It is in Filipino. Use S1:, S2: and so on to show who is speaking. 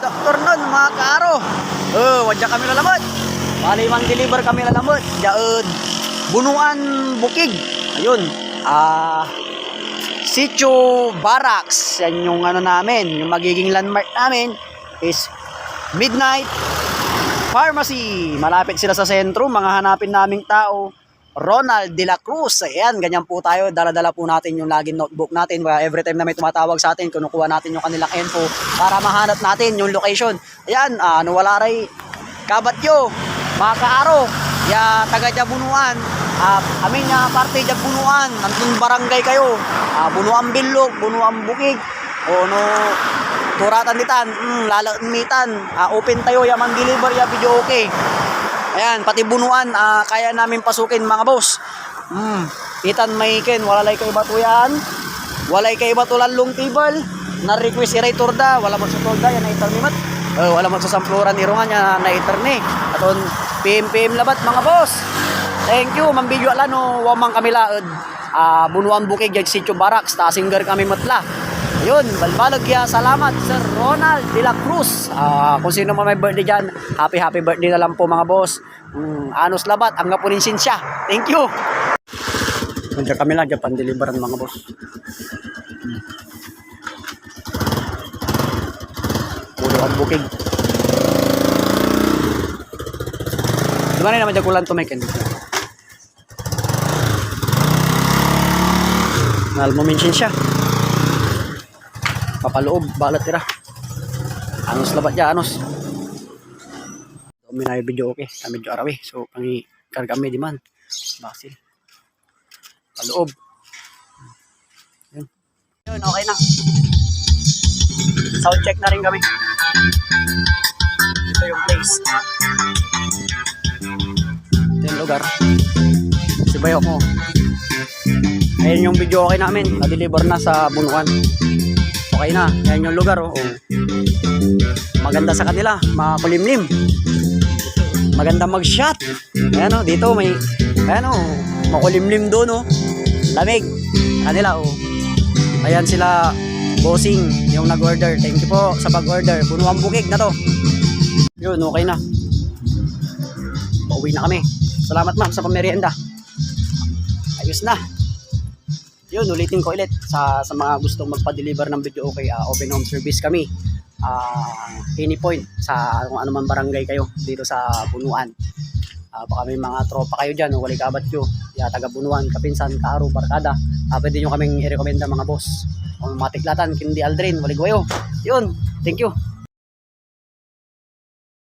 S1: Good afternoon mga kaaro. Oh, wadya kami lalamot. Bali mang deliver kami lalamot. Diyan Bunuan Bukig. Ayun. Ah Sitio Barracks. Yan yung ano namin, yung magiging landmark namin is Midnight Pharmacy. Malapit sila sa sentro, mga hanapin naming tao. Ronald De La Cruz. Ayan, ganyan po tayo. Dala-dala po natin yung laging notebook natin. Every time na may tumatawag sa atin, kinukuha natin yung kanilang info para mahanap natin yung location. Ayan, ah, ano wala ray. Kabatyo, mga kaaro, ya taga Jabunuan. Ah, amin nga parte Jabunuan. Nandun barangay kayo. Ah, Bunuan Bilog, Bunuan Bukig. O no, turatan ditan, mm, lalamitan. Ah, open tayo, yaman deliver, ya video okay. Ayan, pati bunuan, ah, kaya namin pasukin mga boss. Mm, itan may ken, walay kay batuyan. Walay kay batulan long table. Na request iray turda, wala mo sa turda yan na itar ni mat. Oh, wala mo sa sampluran ni Rongan yan na itar ni. Aton PM PM labat mga boss. Thank you, mambidyo ala no, wamang kami laod. Ah, bunuan bukig jag sitio barracks, ta singer kami matla. Ayun, balbalag ya, salamat Sir Ronald De La Cruz. Ah, kung sino man may birthday dyan, happy happy birthday na lang po mga boss. Mm, anos labat, ang gapunin siya. Thank you. Nandiyan kami lang, dyan pandeliveran mga boss. Puro ang bukig. Di ba na naman dyan kulang tumikin? Mahal mo mention siya. Papaloob, balat tira. Anos labat dyan, anos. Kami na video okay. Kami medyo arawi. So, pangi karga kami di man. Basil. Paloob. Yun. Yun, okay na. Sound check na rin kami. Ito yung place. Ito yung lugar. Si Bayo ko. Ayan yung video okay namin. Na-deliver na sa Bunuan. Okay na. Ayan yung lugar. Oh. Maganda sa kanila. Makulimlim. Maganda mag-shot. Ayan oh. Dito may... Ayan oh. Makulimlim doon oh. Lamig. Kanila oh. Ayan sila bossing yung nag-order. Thank you po sa pag-order. Bunuan bukig na to. Yun, okay na. Pauwi na kami. Salamat ma'am sa pamerienda. Ayos na. Yun, ulitin ko ulit sa, sa mga gustong magpa-deliver ng video okay, ah, open home service kami. Ah, any point sa kung ano man barangay kayo dito sa Bunuan. Ah, baka may mga tropa kayo dyan, o wali kabat nyo, ya, taga Bunuan, Kapinsan, Karo, Barkada. Ah, pwede nyo kaming i-recommenda mga boss. O matiklatan, kindi Aldrin, wali kayo. Yun, thank you.